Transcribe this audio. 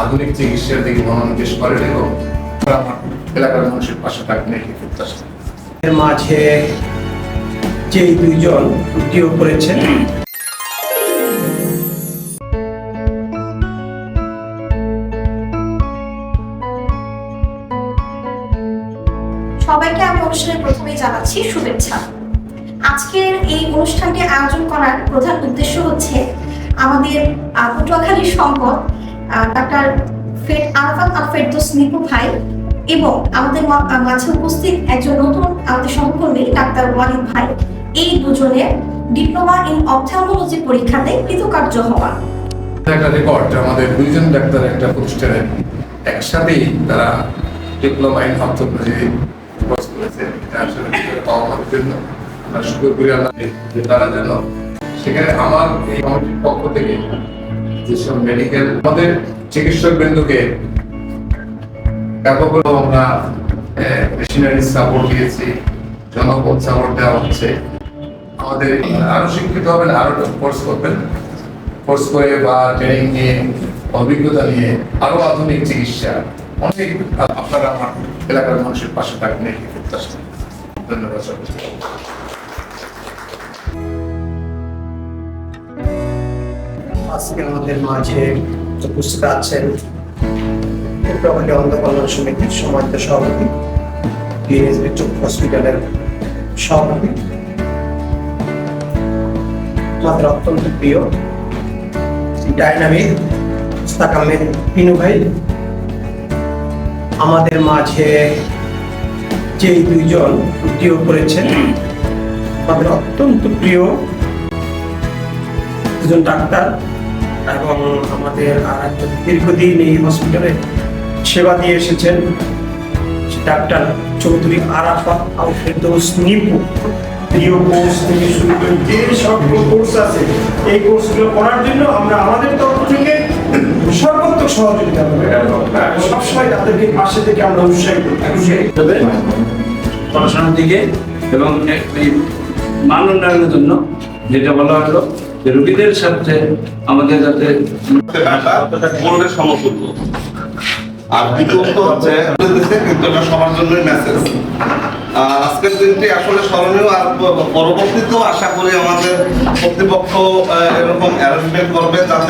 আধুনিক চিকিৎসার দিকে মনোনিবেশ করেন এবং এলাকার মানুষের পাশে থাকবেন এটি প্রত্যাশা এর মাঝে যে দুইজন মৃত্যু করেছেন। সবাইকে আমি অনুষ্ঠানের প্রথমেই জানাচ্ছি শুভেচ্ছা। আজকের এই অনুষ্ঠানটি আয়োজন করার প্রধান উদ্দেশ্য হচ্ছে আমাদের পটুয়াখালীর সম্পদ ডাক্তার ফেড আরাফাত আল ফেরদৌস নিপু ভাই এবং আমাদের মাঝে উপস্থিত একজন নতুন আমাদের সহকর্মী, ডাক্তার ওয়ালিদ ভাই। এই দুজনের ডিপ্লোমা ইন অপথ্যালমোলজি পরীক্ষাতে কৃতকার্য হওয়া। একটা রেকর্ড আমাদের দুইজন ডাক্তার একটা প্রতিষ্ঠানে একসাথেই তারা ডিপ্লোমা ইন অর্থোলজি কোর্স করেছে। এটা আসলে পাওয়া আমাদের জন্য। শুক্র করি আল্লাহ তারা যেন সেখানে আমার এই কমিটির পক্ষ থেকে যেসব মেডিকেল আমাদের চিকিৎসক বৃন্দকে ব্যাপকভাবে আমরা মেশিনারি সাপোর্ট দিয়েছি, জনপদ সাপোর্ট দেওয়া হচ্ছে। আমাদের, আরও শিক্ষিত হবেন, আরও কোর্স করবেন। কোর্স করে বা ট্রেনিং নিয়ে, অভিজ্ঞতা নিয়ে আরও আধুনিক চিকিৎসা। অনেক আপনারা আমার এলাকার মানুষের পাশে থাকবেন। ধন্যবাদ আজকে আমাদের মাঝে উপস্থিত আছেন পটুয়াখালী অন্ধ কল্যাণ সমিতির সমাজের সভাপতি, বিএসবি চোখ হসপিটালের সভাপতি। আমাদের অত্যন্ত প্রিয় ডাইনামিক মুস্তাক আহমেদ পিনু ভাই। আমাদের মাঝে যে দুইজন মৃত্যু করেছেন, আমাদের অত্যন্ত প্রিয় দুজন ডাক্তার এবং আমাদের আর একজন দীর্ঘদিন এই হসপিটালে সেবা দিয়ে এসেছেন ডাক্তার চৌধুরী আরাফাত আল নিপু। প্রিয় কোর্স থেকে শুরু করে যে কোর্স আছে, এই কোর্সগুলো করার জন্য আমরা আমাদের তরফ থেকে সহযোগিতা করব। সবসময় তাদেরকে পাশে থেকে আমরা উৎসাহিত পড়াশোনার দিকে এবং মান উন্নয়নের জন্য যেটা বলা হলো রোগীদের সাথে আমাদের যাতে আর দ্বিতীয়ত হচ্ছে কিন্তু এটা সবার জন্যই মেসেজ আজকের দিনটি আসলে স্মরণীয় আর পরবর্তীতেও আশা করি আমাদের কর্তৃপক্ষ এরকম অ্যারেঞ্জমেন্ট করবে যাতে